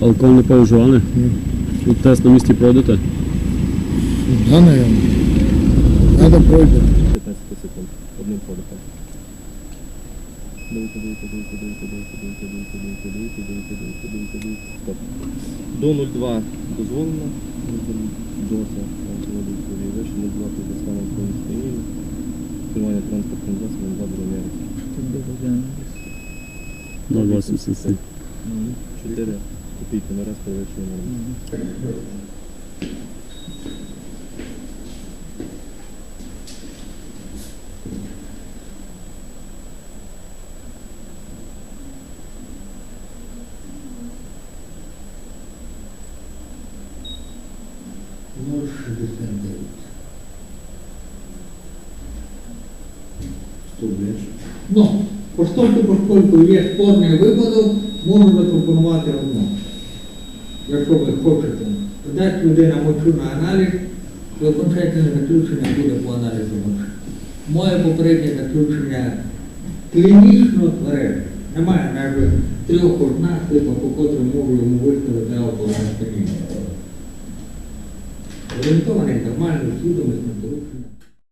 Алкоголь не поуживали? І тест на місці пройдете? Да, наверное. Надо пройти. 15 секунд. Одним подихом. Дивіться, дивіться, дивіться, дивіться, дивіться, дивіться, дивіться, дивіться, дивіться, дивіться, дивіться, дивіться, дивіться. Стоп. До 0,2 дозволено. Дося. Вводиться вище 0,2 при доставленні своїм стоїм. Керування транспортним засобом 2 бронярки. 0,87. 4 Кипите на раз превращение. Лучше без бендерит. Что блядь? Ну, поскольку, поскольку є спорний випадок, можу запропонувати одно. Якщо ви хочете, дасть людина мочу на аналіз, то окончательне заключення буде по аналізу мочі. Моє попереднє заключення клінічно твереже. Немає навіть трьох ознак, по котрим можу йому виставити сп'яніння. Орієнтований нормальний судом, з порушення.